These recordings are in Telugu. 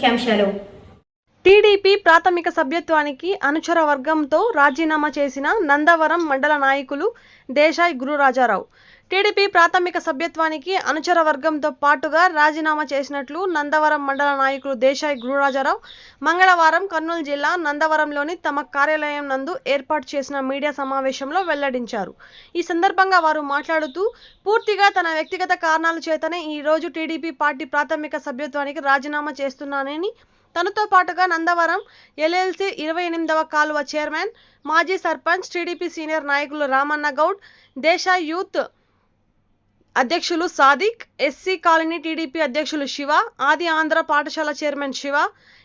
ముఖ్యాంశాలు. టీడీపీ ప్రాథమిక సభ్యత్వానికి అనుచర వర్గంతో రాజీనామా చేసిన నందవరం మండల నాయకులు దేశాయ్ గురురాజారావు. టీడీపీ ప్రాథమిక సభ్యత్వానికి అనుచర వర్గంతో పాటుగా రాజీనామా చేసినట్లు నందవరం మండల నాయకులు దేశాయ్ గురురాజారావు మంగళవారం కర్నూలు జిల్లా నందవరంలోని తమ కార్యాలయం నందు ఏర్పాటు చేసిన మీడియా సమావేశంలో వెల్లడించారు. ఈ సందర్భంగా వారు మాట్లాడుతూ పూర్తిగా తన వ్యక్తిగత కారణాల చేతనే ఈ రోజు టీడీపీ పార్టీ ప్రాథమిక సభ్యత్వానికి రాజీనామా చేస్తున్నానని తనతో పాటుగా నందవరం ఎల్ఎల్సి ఇరవై ఎనిమిదవ కాలువ చైర్మన్ మాజీ సర్పంచ్ టీడీపీ సీనియర్ నాయకులు రామన్న గౌడ్ దేశ యూత్ అధ్యక్షులు సాదిక్ ఎస్సీ కాలనీ టీడీపీ అధ్యక్షులు శివ ఆది ఆంధ్ర పాఠశాల chairman Shiva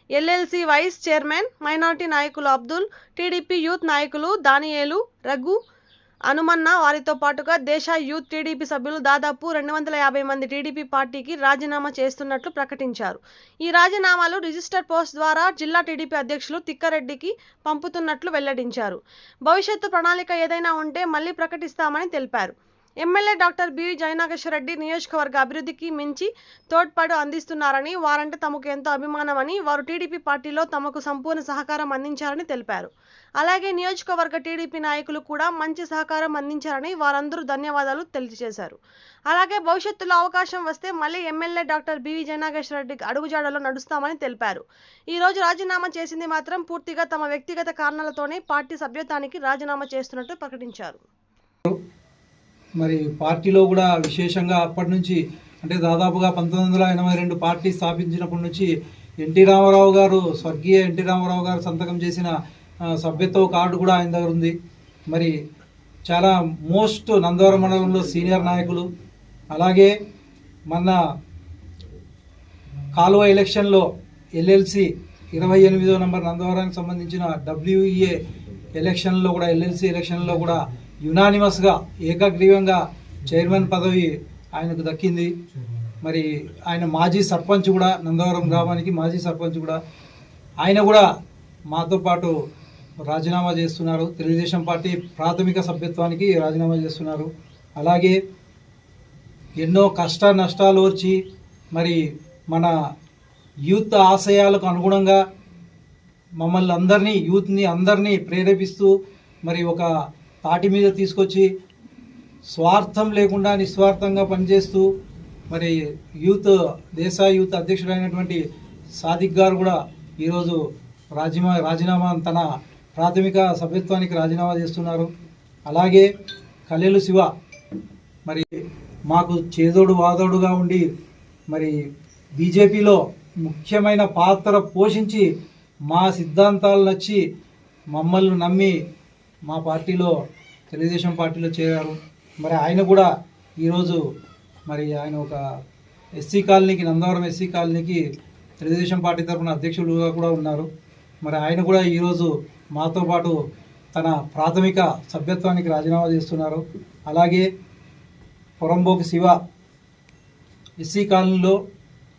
LLC vice chairman minority నాయకులు అబ్దుల్ టీడీపీ యూత్ నాయకులు దానియేలు రఘు అనుమన్న వారితో పాటుగా దేశ యూత్ టీడీపీ సభ్యులు దాదాపు రెండు వందల యాభై మంది టీడీపీ పార్టీకి రాజీనామా చేస్తున్నట్లు ప్రకటించారు. ఈ రాజీనామాలు రిజిస్టర్ పోస్ట్ ద్వారా జిల్లా టీడీపీ అధ్యక్షులు తిక్కారెడ్డికి పంపుతున్నట్లు వెల్లడించారు. భవిష్యత్తు ప్రణాళిక ఏదైనా ఉంటే మళ్ళీ ప్రకటిస్తామని తెలిపారు. ఎమ్మెల్యే డాక్టర్ బి జయనాగేశ్వరరెడ్డి నియోజకవర్గ అభివృద్ధికి మించి తోడ్పాటు అందిస్తున్నారని వారంటే తమకు ఎంతో అభిమానమని వారు టీడీపీ పార్టీలో తమకు సంపూర్ణ సహకారం అందించారని తెలిపారు. అలాగే నియోజకవర్గ టీడీపీ నాయకులు కూడా మంచి సహకారం అందించారని వారందరూ ధన్యవాదాలు తెలియజేశారు. అలాగే భవిష్యత్తులో అవకాశం వస్తే మళ్ళీ MLA doctor B V Jayanageswarareddy అడుగుజాడలో నడుస్తామని తెలిపారు. ఈ రోజు రాజీనామా చేసింది మాత్రం పూర్తిగా తమ వ్యక్తిగత కారణాలతోనే పార్టీ సభ్యత్వానికి రాజీనామా చేస్తున్నట్టు ప్రకటించారు. మరి పార్టీలో కూడా విశేషంగా అప్పటి నుంచి అంటే దాదాపుగా పంతొమ్మిది వందల ఎనభై రెండు పార్టీ స్థాపించినప్పటి నుంచి ఎన్టీ రామారావు గారు స్వర్గీయ ఎన్టీ రామారావు గారు సంతకం చేసిన సభ్యత్వ కార్డు కూడా ఆయన దగ్గర ఉంది. మరి చాలా మోస్ట్ నందవరం మండలంలో సీనియర్ నాయకులు అలాగే మన కాలువ ఎలక్షన్లో ఎల్ఎల్సి ఇరవై ఎనిమిదో నంబర్ నందవరానికి సంబంధించిన డబ్ల్యూఈఏ ఎలక్షన్లో కూడా ఎల్ఎల్సి ఎలక్షన్లో కూడా యునానిమస్గా ఏకగ్రీవంగా చైర్మన్ పదవి ఆయనకు దక్కింది. మరి ఆయన మాజీ సర్పంచ్ కూడా నందవరం గ్రామానికి మాజీ సర్పంచ్ కూడా. ఆయన కూడా మాతో పాటు రాజీనామా చేస్తున్నారు. తెలుగుదేశం పార్టీ ప్రాథమిక సభ్యత్వానికి రాజీనామా చేస్తున్నారు. అలాగే ఎన్నో కష్ట నష్టాలు వచ్చి మరి మన యూత్ ఆశయాలకు అనుగుణంగా మమ్మల్ని అందరినీ యూత్ని అందరినీ ప్రేరేపిస్తూ మరి ఒక తాటి మీద తీసుకొచ్చి స్వార్థం లేకుండా నిస్వార్థంగా పనిచేస్తూ మరి యూత్ దేశ యూత్ అధ్యక్షుడైనటువంటి సాదిక్ గారు కూడా ఈరోజు రాజీమా రాజీనామా తన ప్రాథమిక సభ్యత్వానికి రాజీనామా చేస్తున్నారు. అలాగే కలెలు శివ మరి మాకు చేదోడు వాదోడుగా ఉండి మరి బీజేపీలో ముఖ్యమైన పాత్ర పోషించి మా సిద్ధాంతాలు నచ్చి మమ్మల్ని నమ్మి మా పార్టీలో తెలుగుదేశం పార్టీలో చేరారు. మరి ఆయన కూడా ఈరోజు మరి ఆయన ఒక ఎస్సీ కాలనీకి నందవరం ఎస్సీ కాలనీకి తెలుగుదేశం పార్టీ తరఫున అధ్యక్షులుగా కూడా ఉన్నారు. మరి ఆయన కూడా ఈరోజు మాతో పాటు తన ప్రాథమిక సభ్యత్వానికి రాజీనామా చేస్తున్నారు. అలాగే పొరంబోకి శివ ఎస్సీ కాలనీలో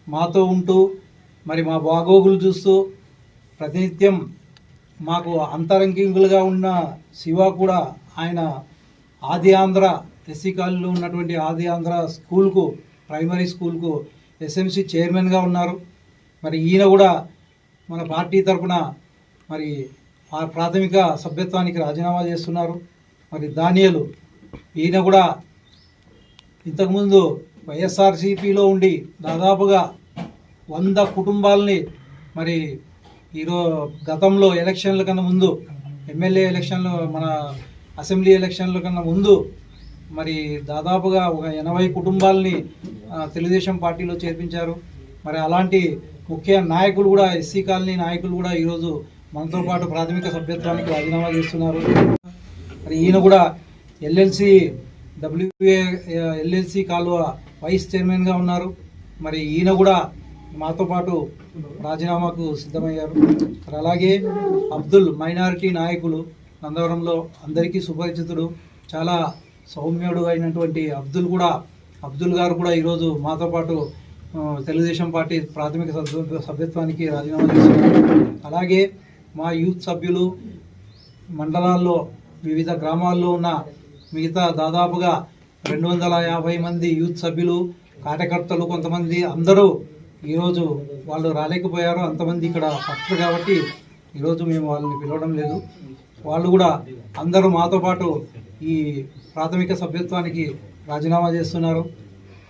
మాతో ఉంటూ మరి మా బాగోగులు చూస్తూ ప్రతినిత్యం మాకు అంతరంగికులుగా ఉన్న శివ కూడా ఆయన ఆది ఆంధ్ర ఎస్సీ కాలనీలో ఉన్నటువంటి ఆది ఆంధ్ర స్కూల్కు ప్రైమరీ స్కూల్కు ఎస్ఎంసి చైర్మన్గా ఉన్నారు. మరి ఈయన కూడా మన పార్టీ తరఫున మరి ఆ ప్రాథమిక సభ్యత్వానికి రాజీనామా చేస్తున్నారు. మరి దానియలు ఈయన కూడా ఇంతకుముందు వైఎస్ఆర్సీపీలో ఉండి దాదాపుగా వంద కుటుంబాలని మరి ఈరోజు గతంలో ఎలక్షన్ల కన్నా ముందు ఎమ్మెల్యే ఎలక్షన్లు మన అసెంబ్లీ ఎలక్షన్ల కన్నా ముందు మరి దాదాపుగా ఒక ఎనభై కుటుంబాలని తెలుగుదేశం పార్టీలో చేర్పించారు. మరి అలాంటి ముఖ్య నాయకులు కూడా ఎస్సీ కాలనీ నాయకులు కూడా ఈరోజు మనతో పాటు ప్రాథమిక సభ్యత్వానికి రాజీనామా చేస్తున్నారు. మరి ఈయన కూడా ఎల్ఎల్సి డబ్ల్యూఏ ఎల్ఎల్సి కాలువ వైస్ చైర్మన్గా ఉన్నారు. మరి ఈయన కూడా మాతో పాటు రాజీనామాకు సిద్ధమయ్యారు. అలాగే అబ్దుల్ మైనారిటీ నాయకులు నందవరంలో అందరికీ సుపరిచితుడు చాలా సౌమ్యుడు అయినటువంటి అబ్దుల్ కూడా అబ్దుల్ గారు కూడా ఈరోజు మాతో పాటు తెలుగుదేశం పార్టీ ప్రాథమిక సభ్యత్వానికి రాజీనామా చేశారు. అలాగే మా యూత్ సభ్యులు మండలాల్లో వివిధ గ్రామాల్లో ఉన్న మిగతా దాదాపుగా రెండు వందల యాభై మంది యూత్ సభ్యులు కార్యకర్తలు కొంతమంది అందరూ ఈరోజు వాళ్ళు రాలేకపోయారు అంతమంది ఇక్కడ పట్టరు కాబట్టి ఈరోజు మేము వాళ్ళని పిలవడం లేదు. వాళ్ళు కూడా అందరూ మాతో పాటు ఈ ప్రాథమిక సభ్యత్వానికి రాజీనామా చేస్తున్నారు.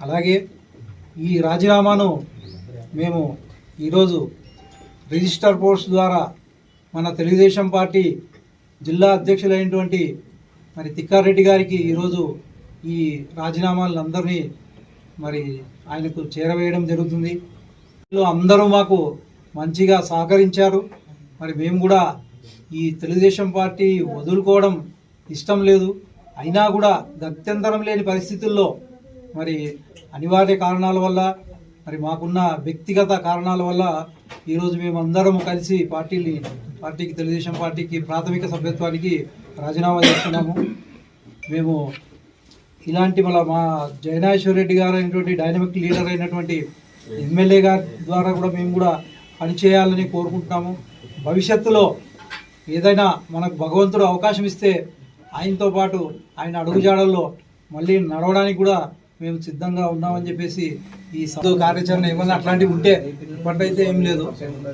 అలాగే ఈ రాజీనామాను మేము ఈరోజు రిజిస్టర్ పోస్ట్ ద్వారా మన తెలుగుదేశం పార్టీ జిల్లా అధ్యక్షులైనటువంటి మరి తిక్కారెడ్డి గారికి ఈరోజు ఈ రాజీనామాలందరినీ మరి ఆయనకు చేరవేయడం జరుగుతుంది. అందరూ మాకు మంచిగా సహకరించారు. మరి మేము కూడా ఈ తెలుగుదేశం పార్టీ వదులుకోవడం ఇష్టం లేదు. అయినా కూడా గత్యంతరం లేని పరిస్థితుల్లో మరి అనివార్య కారణాల వల్ల మరి మాకున్న వ్యక్తిగత కారణాల వల్ల ఈరోజు మేము అందరం కలిసి పార్టీని పార్టీకి తెలుగుదేశం పార్టీకి ప్రాథమిక సభ్యత్వానికి రాజీనామా చేస్తున్నాము. మేము ఇలాంటి మళ్ళీ మా జయనాశ్వర్ రెడ్డి గారు అయినటువంటి డైనమిక్ లీడర్ అయినటువంటి ఎమ్మెల్యే గారి ద్వారా కూడా మేము కూడా పనిచేయాలని కోరుకుంటున్నాము. భవిష్యత్తులో ఏదైనా మనకు భగవంతుడు అవకాశం ఇస్తే ఆయనతో పాటు ఆయన అడుగుజాడల్లో మళ్ళీ నడవడానికి కూడా మేము సిద్ధంగా ఉన్నామని చెప్పేసి ఈ సభ కార్యాచరణ ఏమన్నా అట్లాంటివి ఉంటే ఇప్పటికైతే ఏం లేదు.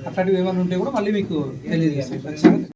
అట్లాంటివి ఏమైనా ఉంటే కూడా మళ్ళీ మీకు తెలియజేస్తాం.